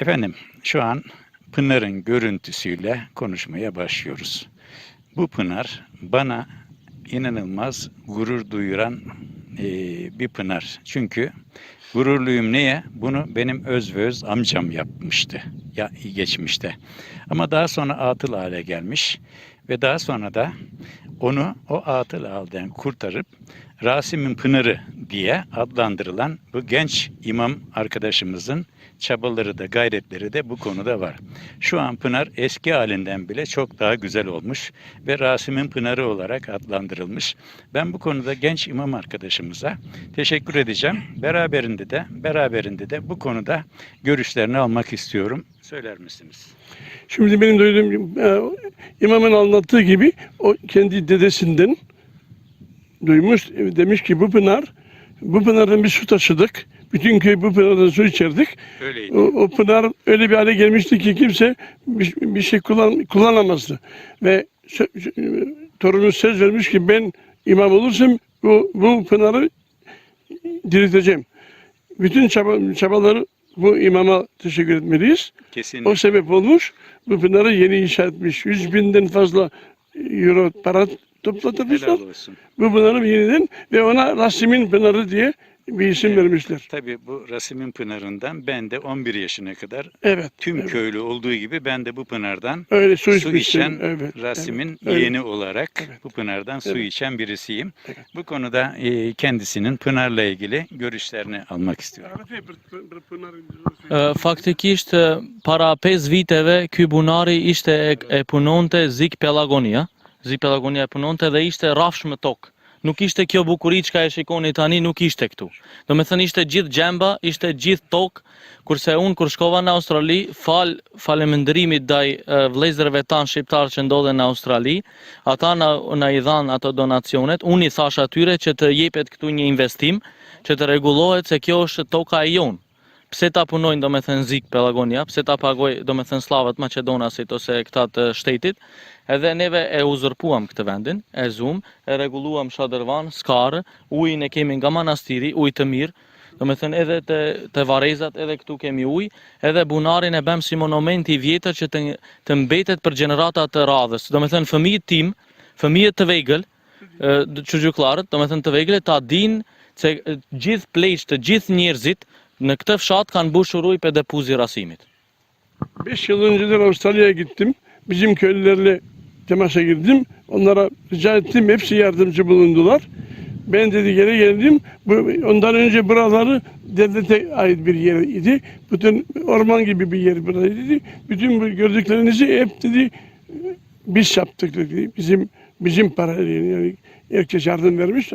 Efendim şu an Pınar'ın görüntüsüyle konuşmaya başlıyoruz. Bu Pınar bana inanılmaz gurur duyuran eee, bir Pınar. Çünkü gururluyum neye? Bunu benim öz ve öz amcam yapmıştı ya geçmişte. Ama daha sonra atıl hale gelmiş ve daha sonra da onu o atıl halden kurtarıp Rasim'in Pınarı diye adlandırılan bu genç imam arkadaşımızın çabaları da gayretleri de bu konuda var. Şu an Pınar eski halinden bile çok daha güzel olmuş ve Rasim'in Pınarı olarak adlandırılmış. Ben bu konuda genç imam arkadaşımıza teşekkür edeceğim. Beraberinde de beraberinde de bu konuda görüşlerini almak istiyorum. Söyler misiniz? Şimdi benim duyduğum e, imamın anlattığı gibi o kendi dedesinden duymuş e, demiş ki bu pınar bu pınardan bir su taşıdık. Bütün köy bu pınardan su içerdik. Öyleydi. O, o pınar öyle bir hale gelmişti ki kimse bir, bir şey kullan, kullanamazdı. Ve sö- torunu söz vermiş ki ben imam olursam bu, bu pınarı dirilteceğim. Bütün çaba, çabaları bu imama teşekkür etmeliyiz. Kesinlikle. O sebep olmuş. Bu pınarı yeni inşa etmiş. 100 binden fazla euro para olsun. Bu pınarı yeniden ve ona Rasim'in pınarı diye bir isim vermişler. Tabii bu Rasim'in Pınarı'ndan ben de 11 yaşına kadar Evet. tüm evet. köylü olduğu gibi ben de bu Pınar'dan Öyle su, su içen evet, Rasim'in evet, yeğeni olarak Evet. bu Pınar'dan su Evet. içen birisiyim. Evet. Bu konuda e, kendisinin Pınar'la ilgili görüşlerini almak istiyorum. Ë, Faktikisht ë, para 5 viteve ky bunari ishte e, e punonte Zik Pelagonia. Zik Pelagonia e punonte dhe ishte rafsh me tokë. Nuk ishte kjo bukuri që e shikoni tani, nuk ishte këtu. Do me thënë ishte gjithë gjemba, ishte gjithë tokë, kurse unë kur shkova në Australi, fal falemendërimit ndaj e, vëllezërve tanë shqiptarë që ndodhen në Australi, ata na, na i dhanë ato donacionet, unë i thash atyre që të jepet këtu një investim, që të rregullohet se kjo është toka e jonë pse ta punojnë do me thënë zik Pelagonia, pse ta pagoj do me thënë slavët Macedonasit ose këta të shtetit, edhe neve e uzurpuam këtë vendin, e zum, e reguluam Shadërvan, Skarë, ujin e kemi nga manastiri, uj të mirë, do me thënë edhe të, të varezat, edhe këtu kemi uj, edhe bunarin e bëm si monument i vjetër që të, të mbetet për gjeneratat të radhës. Do me thënë fëmijët tim, fëmijët të vegël, ë, çocuklarët, do me thënë të vegële, ta dinë se gjithë pleqë të gjithë njerëzit në këtë fshat kanë mbushur ujë për depuzi rasimit. 5 yıl önceden Avustralya'ya gittim. Bizim köylülerle temasa girdim. Onlara rica ettim. Hepsi yardımcı bulundular. Ben dedi geri geldim. Bu, ondan önce buraları devlete ait bir yer idi. Bütün orman gibi bir yer buraydı. Bütün bu gördüklerinizi hep dedi biz yaptık dedi. Bizim bizim para yani herkes yardım vermiş.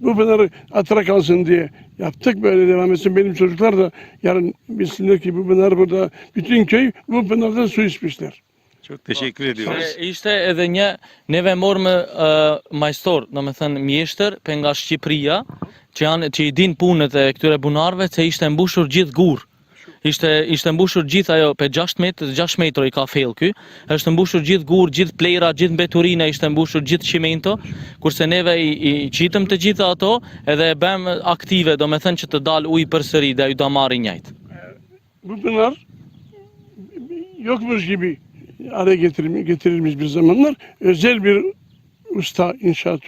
Bu pınarı hatıra kalsın diye yaptık. Böyle devam etsin. Benim çocuklar da yarın bilsinler ki bu pınar burada. Bütün köy bu pınardan su içmişler. Çok teşekkür ediyoruz. Se ishte edhe një neve morëm uh, majstor, do me thënë mjeshtër për nga Shqipëria, që janë që i din punët e këtyre bunarve, se ishte mbushur gjithë gur. Ishte ishte mbushur gjithë ajo pe 6 metrë, 6 metrë i ka fell ky. Është mbushur gjithë gur, gjithë plera, gjithë mbeturina ishte mbushur gjithë çimento, kurse neve i, i qitëm të gjitha ato edhe e bëm aktive, do me thënë që të dal ujë përsëri dhe ju da marri njëjtë. Bu pınar yokmuş gibi hale getirilmiş, getirilmiş bir zamanlar. Özel bir usta inşaat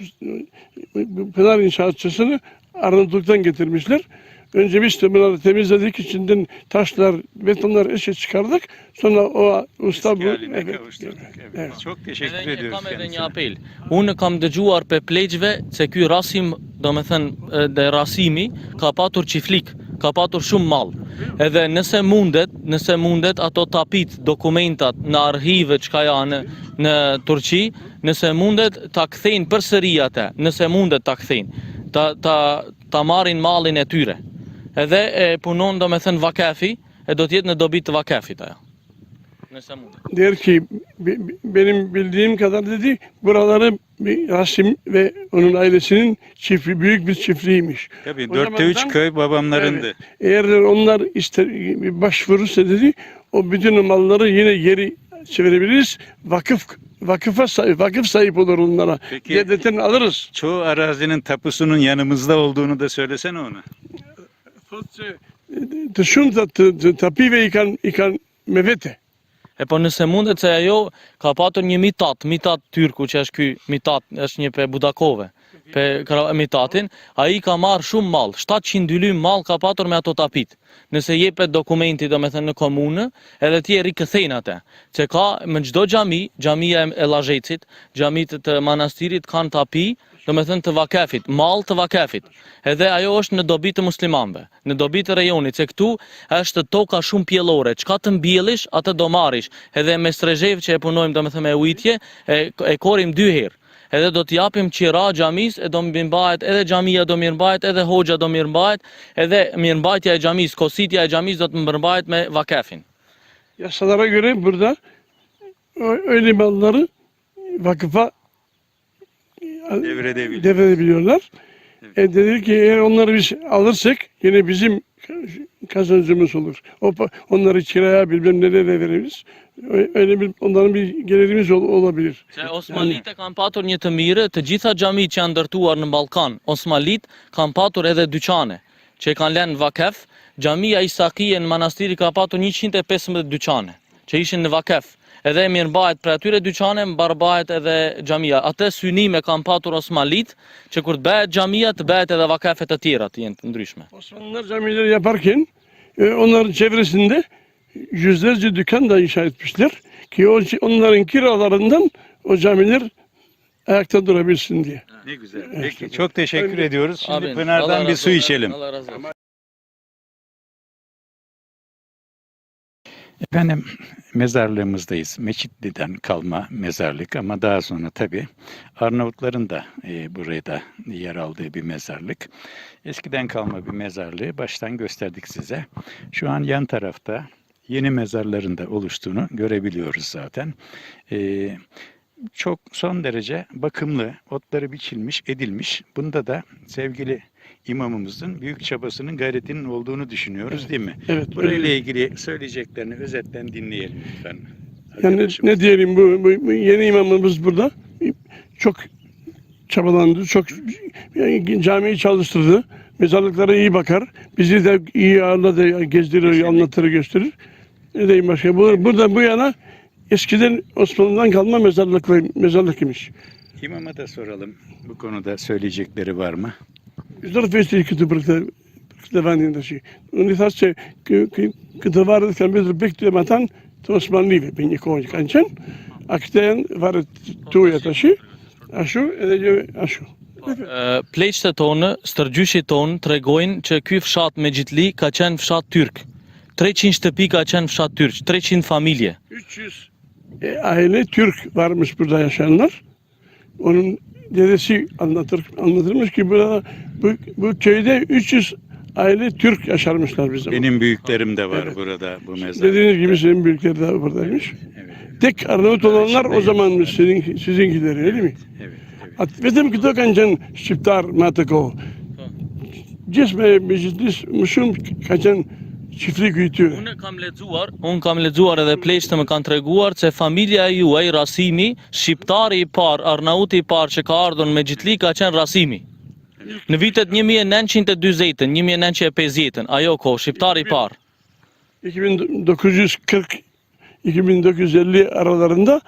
pınar inşaatçısını Arnavutluk'tan getirmişler. Önce biz de pınarı temizledik, içinden taşlar, betonlar eşe çıkardık. Sonra o usta bu... Eski haline Evet, kavuşturduk. Evet. evet. Çok teşekkür Edhe një, ediyoruz kam edhe një kendisine. apel. Unë kam dëgjuar pe pleqve se ky rasim, do me thënë, dhe rasimi ka patur qiflik, ka patur shumë mall. Edhe nëse mundet, nëse mundet ato tapit, dokumentat në arhive që ka janë në Turqi, nëse mundet ta kthejnë përsëri atë, nëse mundet ta kthejnë, ta ta ta marrin mallin e tyre. Edhe e punon do me thënë vakafi, e do t'jetë në dobi të vakafit ajo. Nëse mundet. Der ki be- be- benim bildiğim kadar dedi buraları bir Rasim ve onun ailesinin çiftliği, büyük bir çiftliğiymiş. Tabii O dörtte üç zamandan- köy babamlarındı. Evet. Eğer onlar ister bir başvurursa dedi o bütün malları yine geri çevirebiliriz. Vakıf vakıfa sahip, vakıf sahip olur onlara. Peki- Devletten alırız. Çoğu arazinin tapusunun yanımızda olduğunu da söylesene ona. Të shumta të, të tapive i kanë i kanë me vete. E po nëse mundet se ajo ka patur një mitat, mitat tyrku që është ky mitat, është një pe budakove, pe kra- mitatin, ai ka marrë shumë mall, 700 dylym mall ka patur me ato tapit. Nëse jepet dokumenti do me thënë në komunë, edhe ti e rikëthejnë atë. Që ka më çdo xhami, xhamia e- e Llazhecit, xhamit të manastirit kanë tapi, do me thënë të vakefit, mall të vakefit. Edhe ajo është në dobi të muslimanëve, në dobi të rajonit, se këtu është toka shumë pjellore, çka të mbjellish, atë do marrish. Edhe me strezhev që e punojmë, do me thënë me ujtje, e, e korim dy herë. Edhe do t'japim qira xhamis, e do mirëmbahet edhe xhamia do mirëmbahet, edhe hoxha do mirëmbahet, edhe mirëmbajtja e xhamis, kositja e xhamis do të mirëmbahet me vakefin. Yasalara göre burada öyle malları vakıfa Devredebilir. devredebiliyorlar. E dedi ki eğer onları biz alırsak yine bizim kazancımız olur. O, onları kiraya bilmem nereye veririz. Öyle bir onların bir gelirimiz ol- olabilir. Se Osmalit e kanë patur një të mirë, të gjitha xhamit që janë ndërtuar në Ballkan, Osmalit kanë patur edhe dyqane, që kanë lënë në vakef. Xhamia Isakie në manastiri ka patur 115 dyqane, që ishin në vakef. Edhe mirëmbahet për atyre dyqane, mbarbahet edhe xhamia. Atë synime kanë patur Osmalit, që kur të bëhet xhamia, të bëhet edhe vakefet të tjera të jenë të ndryshme. Osmanlılar camileri yaparken e, onların çevresinde yüzlerce dükkan da inşa etmişler. Ki onların kiralarından o camiler ayakta durabilsin diye. Ne güzel. Peki çok teşekkür ediyoruz. Şimdi Amin. Allah Pınar'dan bir su olsun. içelim. Allah razı olsun. Efendim mezarlığımızdayız. Meçitli'den kalma mezarlık ama daha sonra tabii Arnavutların da e, buraya yer aldığı bir mezarlık. Eskiden kalma bir mezarlığı baştan gösterdik size. Şu an yan tarafta yeni mezarların da oluştuğunu görebiliyoruz zaten. E, çok son derece bakımlı, otları biçilmiş, edilmiş. Bunda da sevgili imamımızın büyük çabasının, gayretinin olduğunu düşünüyoruz değil mi? Evet. Burayla öyle. ilgili söyleyeceklerini özetten dinleyelim lütfen. Yani ne diyelim bu, bu, bu yeni imamımız burada çok çabalandı, çok yani camiyi çalıştırdı. Mezarlıklara iyi bakar. Bizi de iyi ağırladı, gezdirir, Kesinlikle. anlatır, gösterir. Ne diyeyim başka? Bu, burada bu yana eskiden Osmanlı'dan kalma mezarlık, mezarlık imiş. İmama da soralım. Bu konuda söyleyecekleri var mı? Zdorfesti këtë për këtë për këtë vendin tash. Unë i thash se kë kë këtë varet kanë mbetur pikë të matan të Osmanlive për një kohë që kanë qenë. A këto janë varet tuaja tash. Ashtu edhe gjë ashtu. Pleqët e tonë, stërgjyshit tonë, tregojnë që ky fshat me Gjitli ka qenë fshat tyrk. 300 shtëpi ka qenë fshat tyrk, 300 familje. 300 e, aile Türk varmış burada yaşayanlar. Onun dedesi anlatır anlatırmış ki burada bu, bu köyde 300 aile Türk yaşarmışlar bizim. Benim büyüklerim de var Evet. burada bu mezar. Dediğiniz gibi senin büyükleri de buradaymış. Evet, Tek Arnavut olanlar o zamanmış sizin, sizinkileri öyle mi? evet, evet. At vetëm këto kanë qenë shqiptar me atë kohë. Gjithë qenë çiftliku i tyre. Unë kam lexuar, unë kam lexuar edhe pleqët më kanë treguar se familja e juaj Rasimi, shqiptari i parë, arnauti i parë që ka ardhur me Gjitli ka qenë Rasimi. Në vitet 1940, 1950, ajo kohë, shqiptari i parë. 2940 2950 aralarında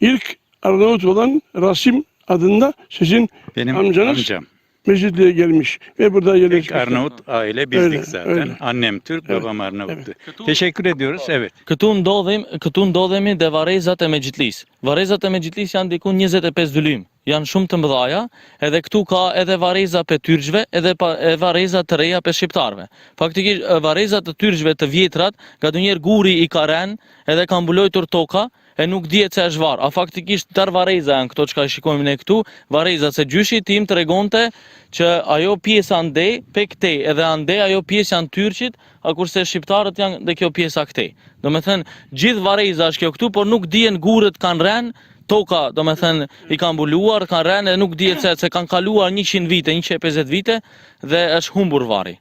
ilk Arnavut olan Rasim adında sizin Benim Amcanız? amcam. Mecitli'ye gelmiş ve burada Tek yerleşmiş. Arnavut aile bizdik Öyle, zaten. öyle. Annem Türk, Evet, babam Arnavut'tu. evet. Teşekkür ediyoruz. Evet. Këtu ndodhem, këtu ndodhemi te varrezat e Mexhitlis. Varrezat e Mexhitlis janë diku 25 dylym. Janë shumë të mëdhaja, edhe këtu ka edhe varreza pe tyrgjve, edhe pa, e varreza të reja pe shqiptarve. Faktikisht e, varrezat të tyrgjve të vjetrat, gadonjëherë guri i ka rënë, edhe ka mbulojtur toka, e nuk dihet se është varr. A faktikisht tar varreza janë këto çka shikojmë ne këtu, varreza se gjyshi tim tregonte që ajo pjesa ande pe këtej, edhe ande ajo pjesë janë tyrqit, a kurse shqiptarët janë dhe kjo pjesa këtej. Do me thënë, gjithë vareza është kjo këtu, por nuk dihen gurët kanë rënë, toka, do me thënë, i kanë mbuluar, kanë dhe nuk dihet se, se kanë kaluar 100 vite, 150 vite, dhe është humbur vari.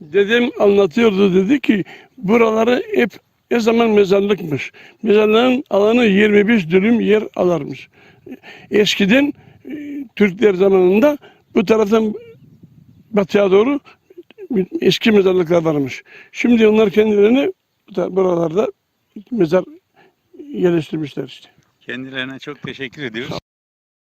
Dedem anlatıyordu dedi ki buraları hep ne zaman mezarlıkmış. Mezarlığın alanı 25 dönüm yer alarmış. Eskiden e, Türkler zamanında bu taraftan batıya doğru eski mezarlıklar varmış. Şimdi onlar kendilerini bu da- buralarda mezar geliştirmişler işte. Kendilerine çok teşekkür ediyoruz.